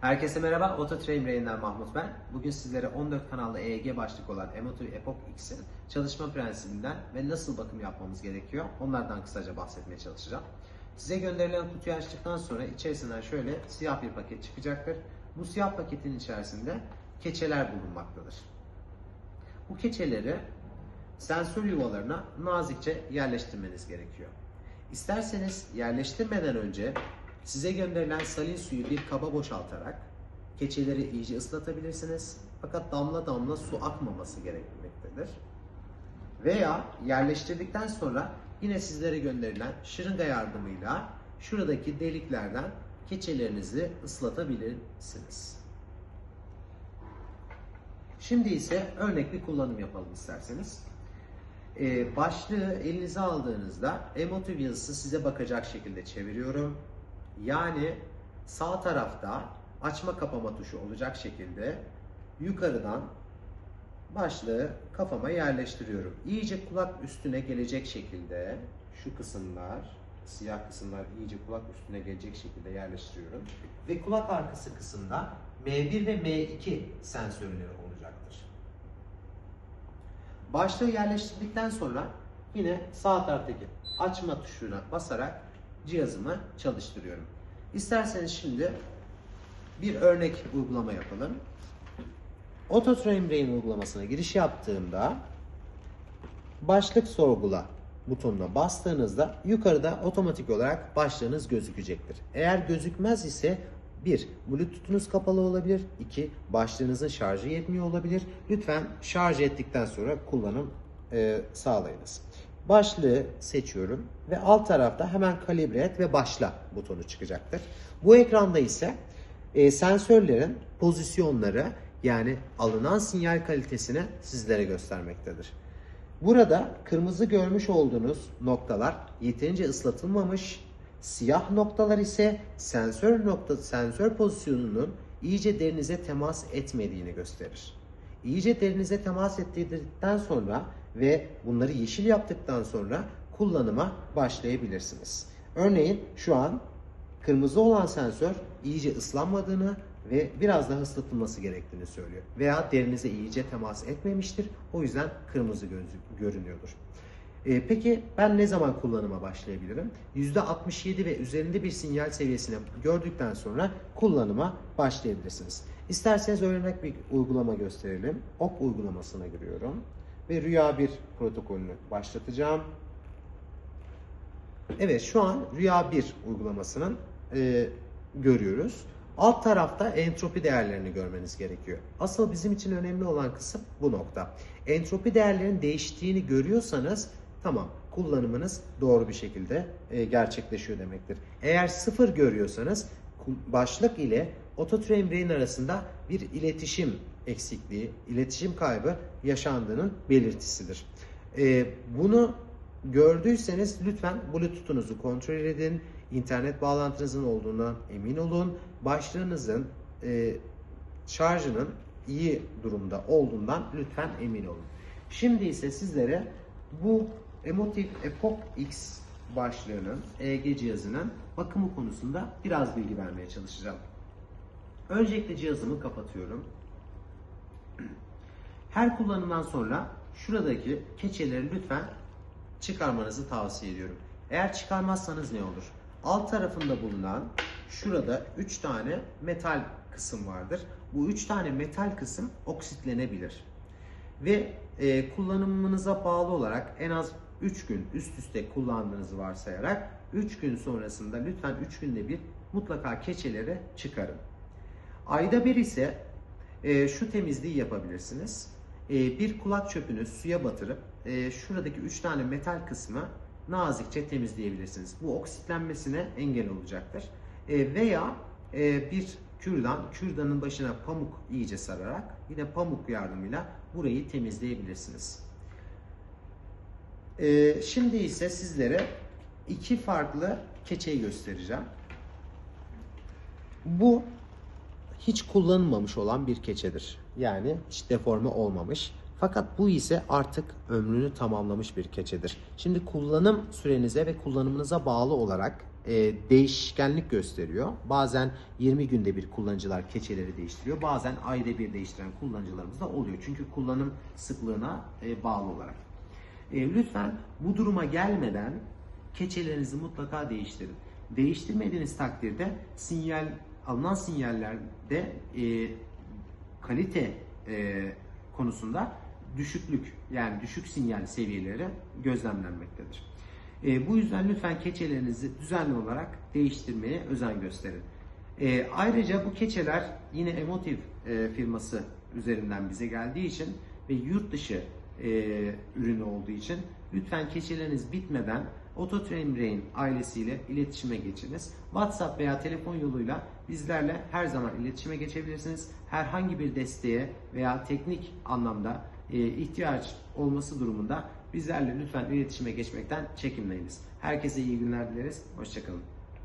Herkese merhaba, Auto Train Brain'den Mahmut ben. Bugün sizlere 14 kanallı EEG başlık olan Emotive Epoch X'in çalışma prensibinden ve nasıl bakım yapmamız gerekiyor onlardan kısaca bahsetmeye çalışacağım. Size gönderilen kutuyu açtıktan sonra içerisinden şöyle siyah bir paket çıkacaktır. Bu siyah paketin içerisinde keçeler bulunmaktadır. Bu keçeleri sensör yuvalarına nazikçe yerleştirmeniz gerekiyor. İsterseniz yerleştirmeden önce size gönderilen salin suyu bir kaba boşaltarak keçeleri iyice ıslatabilirsiniz. Fakat damla damla su akmaması gerekmektedir. Veya yerleştirdikten sonra yine sizlere gönderilen şırınga yardımıyla şuradaki deliklerden keçelerinizi ıslatabilirsiniz. Şimdi ise örnek bir kullanım yapalım isterseniz. Ee, başlığı elinize aldığınızda emotive yazısı size bakacak şekilde çeviriyorum. Yani sağ tarafta açma kapama tuşu olacak şekilde yukarıdan başlığı kafama yerleştiriyorum. İyice kulak üstüne gelecek şekilde şu kısımlar, siyah kısımlar iyice kulak üstüne gelecek şekilde yerleştiriyorum. Ve kulak arkası kısımda M1 ve M2 sensörleri olacaktır. Başlığı yerleştirdikten sonra yine sağ taraftaki açma tuşuna basarak cihazımı çalıştırıyorum. İsterseniz şimdi bir örnek uygulama yapalım. AutoTrain Brain uygulamasına giriş yaptığımda başlık sorgula butonuna bastığınızda yukarıda otomatik olarak başlığınız gözükecektir. Eğer gözükmez ise 1. Bluetooth'unuz kapalı olabilir. 2. Başlığınızın şarjı yetmiyor olabilir. Lütfen şarj ettikten sonra kullanım e, sağlayınız. Başlığı seçiyorum ve alt tarafta hemen kalibre et ve başla butonu çıkacaktır. Bu ekranda ise e, sensörlerin pozisyonları yani alınan sinyal kalitesini sizlere göstermektedir. Burada kırmızı görmüş olduğunuz noktalar yeterince ıslatılmamış, siyah noktalar ise sensör nokta sensör pozisyonunun iyice derinize temas etmediğini gösterir. İyice derinize temas ettirdikten sonra ve bunları yeşil yaptıktan sonra kullanıma başlayabilirsiniz. Örneğin şu an kırmızı olan sensör iyice ıslanmadığını ve biraz daha ıslatılması gerektiğini söylüyor. Veya derinize iyice temas etmemiştir. O yüzden kırmızı görünüyordur. Ee, peki ben ne zaman kullanıma başlayabilirim? %67 ve üzerinde bir sinyal seviyesini gördükten sonra kullanıma başlayabilirsiniz. İsterseniz örnek bir uygulama gösterelim. OK uygulamasına giriyorum ve Rüya 1 protokolünü başlatacağım. Evet şu an Rüya 1 uygulamasının e, görüyoruz. Alt tarafta entropi değerlerini görmeniz gerekiyor. Asıl bizim için önemli olan kısım bu nokta. Entropi değerlerinin değiştiğini görüyorsanız tamam kullanımınız doğru bir şekilde e, gerçekleşiyor demektir. Eğer sıfır görüyorsanız başlık ile AutoTrain Brain arasında bir iletişim eksikliği, iletişim kaybı yaşandığının belirtisidir. E, bunu gördüyseniz lütfen Bluetooth'unuzu kontrol edin. İnternet bağlantınızın olduğuna emin olun. Başlığınızın e, şarjının iyi durumda olduğundan lütfen emin olun. Şimdi ise sizlere bu Emotive Epoch X başlığının EEG cihazının bakımı konusunda biraz bilgi vermeye çalışacağım. Öncelikle cihazımı kapatıyorum. Her kullanımdan sonra şuradaki keçeleri lütfen çıkarmanızı tavsiye ediyorum. Eğer çıkarmazsanız ne olur? Alt tarafında bulunan şurada 3 tane metal kısım vardır. Bu 3 tane metal kısım oksitlenebilir. Ve e, kullanımınıza bağlı olarak en az 3 gün üst üste kullandığınızı varsayarak 3 gün sonrasında lütfen 3 günde bir mutlaka keçeleri çıkarın. Ayda bir ise e, şu temizliği yapabilirsiniz. E, bir kulak çöpünü suya batırıp e, şuradaki 3 tane metal kısmı nazikçe temizleyebilirsiniz. Bu oksitlenmesine engel olacaktır. E, veya e, bir kürdan, kürdanın başına pamuk iyice sararak yine pamuk yardımıyla burayı temizleyebilirsiniz. E, şimdi ise sizlere iki farklı keçeyi göstereceğim. Bu hiç kullanılmamış olan bir keçedir. Yani hiç deforme olmamış. Fakat bu ise artık ömrünü tamamlamış bir keçedir. Şimdi kullanım sürenize ve kullanımınıza bağlı olarak e, değişkenlik gösteriyor. Bazen 20 günde bir kullanıcılar keçeleri değiştiriyor. Bazen ayda bir değiştiren kullanıcılarımız da oluyor. Çünkü kullanım sıklığına e, bağlı olarak. E, lütfen bu duruma gelmeden keçelerinizi mutlaka değiştirin. Değiştirmediğiniz takdirde sinyal alınan sinyallerde e, kalite e, konusunda düşüklük yani düşük sinyal seviyeleri gözlemlenmektedir. E, bu yüzden lütfen keçelerinizi düzenli olarak değiştirmeye özen gösterin. E, ayrıca bu keçeler yine Emotiv e, firması üzerinden bize geldiği için ve yurt dışı e, ürünü olduğu için lütfen keçeleriniz bitmeden Autotrain Brain ailesiyle iletişime geçiniz. WhatsApp veya telefon yoluyla bizlerle her zaman iletişime geçebilirsiniz. Herhangi bir desteğe veya teknik anlamda e, ihtiyaç olması durumunda bizlerle lütfen iletişime geçmekten çekinmeyiniz. Herkese iyi günler dileriz. Hoşçakalın.